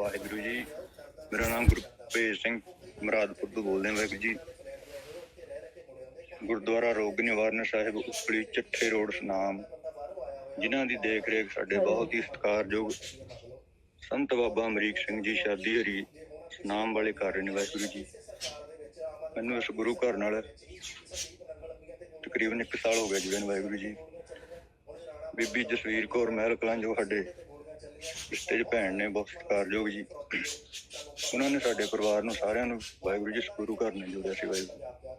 ਵਾਹਿਗੁਰੂ ਜੀ। ਮੇਰਾ ਨਾਮ ਗੁਰਪ੍ਰੀਤ ਸਿੰਘ, ਮਰਾਦਪੁਰ ਤੋਂ ਬੋਲਦੇ ਹਾਂ ਵਾਹਿਗੁਰੂ ਜੀ। ਗੁਰਦੁਆਰਾ ਰੋਗ ਨਿਵਾਰਨ ਸਾਹਿਬ, ਉਪਲੀ ਚੱਠੇ ਰੋਡ ਸਨਾਮ। ਜਿਨ੍ਹਾਂ ਦੀ ਦੇਖ ਰੇਖ ਸਾਡੇ ਬਹੁਤ ਹੀ ਸਤਿਕਾਰਯੋਗ ਸੰਤ ਬਾਬਾ ਅਮਰੀਕ ਸਿੰਘ ਜੀ, ਸ਼ਾਦੀ ਹਰੀ ਨਾਮ ਵਾਲੇ ਕਰ ਰਹੇ ਨੇ ਵਾਹਿਗੁਰੂ ਜੀ। ਮੈਨੂੰ ਇਸ ਗੁਰੂ ਘਰ ਨਾਲ ਤਕਰੀਬਨ 1 ਸਾਲ ਹੋ ਗਿਆ ਜੁੜੇ ਵਾਹਿਗੁਰੂ ਜੀ। ਬੀਬੀ ਜਸਵੀਰ ਕੌਰ ਮਹਿਲ ਕਲਾਂ, ਜੋ ਸਾਡੇ ਰਿਸ਼ਤੇ 'ਚ ਭੈਣ ਨੇ ਬਹੁਤ ਸਤਿਕਾਰਯੋਗ ਜੀ, ਉਹਨਾਂ ਨੇ ਸਾਡੇ ਪਰਿਵਾਰ ਨੂੰ ਸਾਰਿਆਂ ਨੂੰ ਵਾਹਿਗੁਰੂ ਜੀ ਗੁਰੂ ਘਰ ਨਾਲ ਜੋੜਿਆ ਸੀ ਵਾਹਿਗੁਰੂ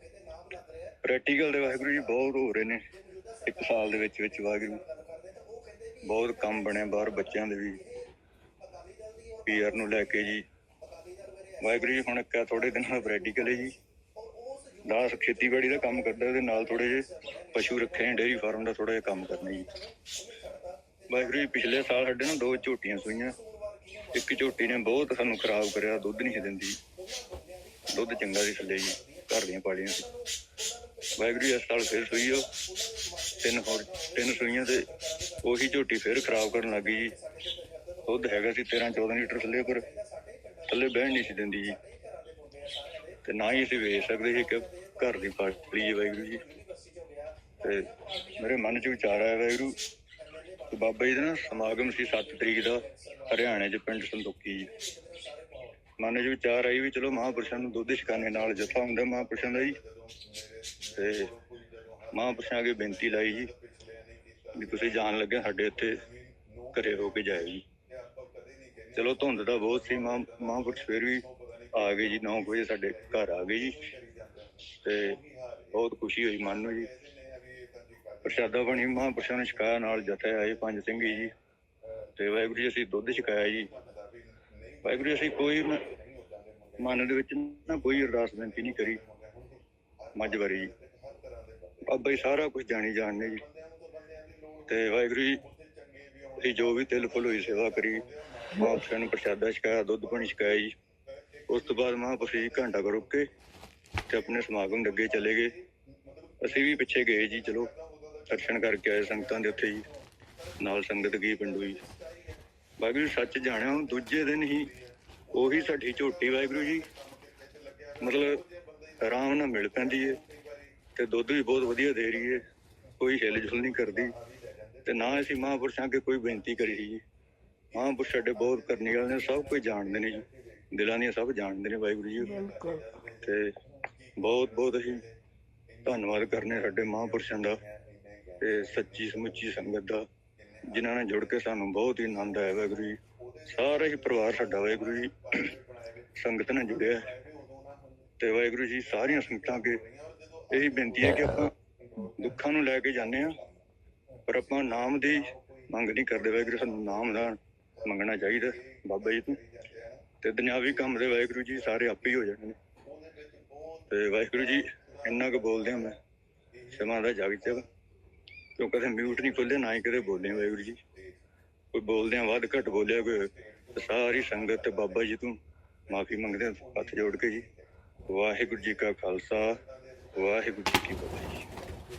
ਪ੍ਰੈਕਟੀਕਲ ਦੇ ਵਾਹਿਗੁਰੂ ਜੀ ਬਹੁਤ ਹੋ ਰਹੇ ਨੇ, ਇੱਕ ਸਾਲ ਦੇ ਵਿੱਚ ਵਿੱਚ ਵਾਹਿਗੁਰੂ ਬਹੁਤ ਕੰਮ ਬਣੇ ਬਾਹਰ ਬੱਚਿਆਂ ਦੇ ਵੀ। ਪੀਆਰ ਨੂੰ ਲੈ ਕੇ ਜੀ। ਵਾਹਿਗੁਰੂ ਜੀ ਹੁਣ ਇੱਕ ਥੋੜੇ ਦਿਨਾਂ ਦਾ ਪ੍ਰੈਕਟੀਕਲ ਹੈ ਜੀ। ਨਾਲ ਖੇਤੀਬਾੜੀ ਦਾ ਕੰਮ ਕਰਦਾ, ਉਹਦੇ ਨਾਲ ਥੋੜੇ ਜਿਹੇ ਪਸ਼ੂ ਰੱਖੇ ਨੇ ਡੇਅਰੀ ਫਾਰਮ ਦਾ ਥੋੜਾ ਜਿਹਾ ਕੰਮ ਕਰਨਾ ਜੀ। ਵਾਹਿਗੁਰੂ ਜੀ, ਪਿਛਲੇ ਸਾਲ ਸਾਡੇ ਨਾਲ ਦੋ ਝੋਟੀਆਂ ਸੂਈਆਂ। ਇੱਕ ਝੋਟੀ ਨੇ ਬਹੁਤ ਸਾਨੂੰ ਖਰਾਬ ਕਰਿਆ, ਦੁੱਧ ਨਹੀਂ ਸੀ ਦਿੰਦੀ। ਦੁੱਧ ਚੰਗਾ ਸੀ ਥੱਲੇ ਜੀ, ਘਰ ਦੀਆਂ ਪਾਲੀਆਂ ਸੀ। ਵਾਹਿਗੁਰੂ ਜੀ, ਇਸ ਸਾਲ ਫਿਰ ਸੂਈ ਉਹ। ਤਿੰਨ ਹੋਰ, ਤਿੰਨ ਸੂਈਆਂ ਤੇ ਉਹੀ ਝੋਟੀ ਫਿਰ ਖਰਾਬ ਕਰਨ ਲੱਗੀ ਜੀ। ਦੁੱਧ ਹੈਗਾ ਸੀ 13 14 ਲੀਟਰ ਥੱਲੇ ਪਰ ਥੱਲੇ ਬਹਿਣ ਨਹੀਂ ਸੀ ਦਿੰਦੀ ਜੀ। ਤੇ ਨਾ ਹੀ ਅਸੀਂ ਵੇਚ ਸਕਦੇ ਸੀ ਕਿ ਘਰ ਦੀ ਪਾਲੀ ਜੀ ਵਾਹਿਗੁਰੂ ਜੀ। ਤੇ ਮੇਰੇ ਮਨ 'ਚ ਵਿਚਾਰ ਆਇਆ, ਵਾਹਿਗੁਰੂ ਕਿ ਬਾਬਾ ਜੀ ਦਾ ਨਾ ਸਮਾਗਮ ਸੀ 7 ਤਰੀਕ ਦਾ, ਹਰਿਆਣੇ 'ਚ ਪਿੰਡ ਸੰਤੋਖੀ ਮਨ 'ਚ ਵਿਚਾਰ ਆਈ ਵੀ ਚਲੋ ਮਹਾਂਪੁਰਸ਼ਾਂ ਨੂੰ ਦੁੱਧ ਛਕਾਣੇ ਨਾਲ ਜਥਾ ਹੁੰਦਾ ਮਹਾਂਪੁਰਸ਼ਾਂ ਦਾ ਜੀ। ਤੇ ਮਹਾਂਪੁਰਸ਼ਾਂ ਅੱਗੇ ਬੇਨਤੀ ਲਾਈ ਜੀ ਵੀ ਤੁਸੀਂ ਜਾਣ ਲੱਗੇ ਸਾਡੇ ਇੱਥੇ, ਘਰੇ ਹੋ ਕੇ ਜਾਇਓ ਜੀ। ਚਲੋ ਧੁੰਦ ਦਾ ਬਹੁਤ ਸੀ ਮਾਂ ਮਹਾਂਪੁਰਸ਼ ਫਿਰ ਵੀ ਆ ਗਏ ਜੀ 9 ਵਜੇ ਸਾਡੇ ਘਰ ਆ ਗਏ ਜੀ। ਤੇ ਬਹੁਤ ਖੁਸ਼ੀ ਹੋਈ ਮਨ ਨੂੰ ਜੀ। ਪ੍ਰਸ਼ਾਦਾ ਬਣੀ, ਮਹਾਂਪੁਰਸ਼ਾਂ ਨੇ ਛਕਾਇਆ ਨਾਲ ਜਥੇ ਆਏ ਪੰਜ ਸਿੰਘੀ ਜੀ। ਤੇ ਵਾਹਿਗੁਰੂ ਜੀ, ਅਸੀਂ ਦੁੱਧ ਛਕਾਇਆ ਜੀ। ਵਾਹਿਗੁਰੂ ਜੀ, ਅਸੀਂ ਕੋਈ ਮਨ ਦੇ ਵਿੱਚ ਨਾ ਕੋਈ ਅਰਦਾਸ ਬੇਨਤੀ ਨਹੀਂ ਕਰੀ। ਮੱਝ ਬਾਰੇ ਜੀ। ਬਾਬਾ ਜੀ, ਸਾਰਾ ਕੁਝ ਜਾਣੀ ਜਾਣਦੇ ਜੀ। ਤੇ ਵਾਹਿਗੁਰੂ ਜੀ, ਅਸੀਂ ਜੋ ਵੀ ਤਿਲ ਫੁੱਲ ਹੋਈ ਸੇਵਾ ਕਰੀ, ਮਹਾਂਪੁਰਸ਼ਾਂ ਨੂੰ ਪ੍ਰਸ਼ਾਦਾ ਛਕਾਇਆ, ਦੁੱਧ ਪਾਣੀ ਛਕਾਇਆ ਜੀ। ਉਸ ਤੋਂ ਬਾਅਦ ਮਹਾਂਪੁਰਸ਼ ਜੀ ਘੰਟਾ ਕੁ ਰੁਕ ਕੇ ਤੇ ਆਪਣੇ ਸਮਾਗਮ ਦੇ ਅੱਗੇ ਚਲੇ ਗਏ। ਅਸੀਂ ਵੀ ਪਿੱਛੇ ਗਏ ਜੀ, ਚਲੋ। ਦਰਸ਼ਨ ਕਰਕੇ ਆਏ ਸੰਗਤਾਂ ਦੇ ਉੱਥੇ ਜੀ। ਨਾਲ ਸੰਗਤ ਗਈ ਪਿੰਡੂ ਜੀ। ਵਾਹਿਗੁਰੂ ਸੱਚ ਜਾਣਿਆ ਹੁਣ ਦੂਜੇ ਦਿਨ ਹੀ ਉਹੀ ਸਾਡੀ ਝੋਟੀ ਵਾਹਿਗੁਰੂ ਜੀ ਮਤਲਬ ਆਰਾਮ ਨਾਲ ਮਿਲ ਪੈਂਦੀ ਹੈ ਤੇ ਦੁੱਧ ਵੀ ਬਹੁਤ ਵਧੀਆ ਦੇ ਰਹੀ ਹੈ ਕੋਈ ਹਿਲ ਜੁਲ ਨਹੀਂ ਕਰਦੀ ਤੇ ਨਾ ਅਸੀਂ ਮਹਾਂਪੁਰਸ਼ਾਂ ਅੱਗੇ ਕੋਈ ਬੇਨਤੀ ਕਰੀ ਜੀ। ਮਹਾਂਪੁਰਸ਼ ਸਾਡੇ ਬਹੁਤ ਕਰਨੀ ਵਾਲੇ ਨੇ ਸਭ ਕੁਝ ਜਾਣਦੇ ਨੇ ਜੀ। ਦਿਲਾਂ ਦੀਆਂ ਸਭ ਜਾਣਦੇ ਨੇ ਵਾਹਿਗੁਰੂ ਜੀ। ਤੇ ਬਹੁਤ ਬਹੁਤ ਅਸੀਂ ਧੰਨਵਾਦ ਕਰਨੇ ਸਾਡੇ ਮਹਾਂਪੁਰਸ਼ਾਂ ਦਾ। ਤੇ ਸੱਚੀ ਸਮੁੱਚੀ ਸੰਗਤ ਦਾ, ਜਿਨ੍ਹਾਂ ਨੇ ਜੁੜ ਕੇ ਸਾਨੂੰ ਬਹੁਤ ਹੀ ਆਨੰਦ ਆਇਆ ਵਾਹਿਗੁਰੂ ਜੀ। ਸਾਰਾ ਹੀ ਪਰਿਵਾਰ ਸਾਡਾ ਵਾਹਿਗੁਰੂ ਜੀ, ਸੰਗਤ ਨਾਲ ਜੁੜਿਆ। ਹੈ। ਤੇ ਵਾਹਿਗੁਰੂ ਜੀ, ਸਾਰੀਆਂ ਸੰਗਤਾਂ ਅੱਗੇ ਇਹੀ ਬੇਨਤੀ ਹੈ ਕਿ ਆਪਾਂ ਦੁੱਖਾਂ ਨੂੰ ਲੈ ਕੇ ਜਾਂਦੇ ਆ ਪਰ ਆਪਾਂ ਨਾਮ ਦੀ ਮੰਗ ਨਹੀਂ ਕਰਦੇ ਵਾਹਿਗੁਰੂ, ਸਾਨੂੰ ਨਾਮ ਦਾ ਮੰਗਣਾ ਚਾਹੀਦਾ ਬਾਬਾ ਜੀ ਤੋਂ। ਤੇ ਦੁਨਿਆਵੀ ਕੰਮ ਦੇ ਵਾਹਿਗੁਰੂ ਜੀ, ਸਾਰੇ ਆਪੇ ਹੀ ਹੋ ਜਾਣੇ ਨੇ। ਤੇ ਵਾਹਿਗੁਰੂ ਜੀ, ਇੰਨਾ ਕੁ ਬੋਲਦੇ ਹਾਂ ਮੈਂ, ਸਮਾਂ ਦਾ ਜਾਗ ਚ ਕਿਉਂ ਕਦੇ ਮਿਊਟ ਨਹੀਂ ਖੋਲੇ ਨਾ ਹੀ ਕਦੇ ਬੋਲੇ ਵਾਹਿਗੁਰੂ ਜੀ। ਕੋਈ ਬੋਲਦਿਆਂ ਵੱਧ ਘੱਟ ਬੋਲਿਆ ਕੋਈ ਸਾਰੀ ਸੰਗਤ ਤੇ ਬਾਬਾ ਜੀ ਤੋਂ ਮਾਫੀ ਮੰਗਦੇ ਹੱਥ ਜੋੜ ਕੇ ਜੀ। ਵਾਹਿਗੁਰੂ ਜੀ ਕਾ ਖਾਲਸਾ, ਵਾਹਿਗੁਰੂ ਜੀ ਕੀ ਫਤਿਹ।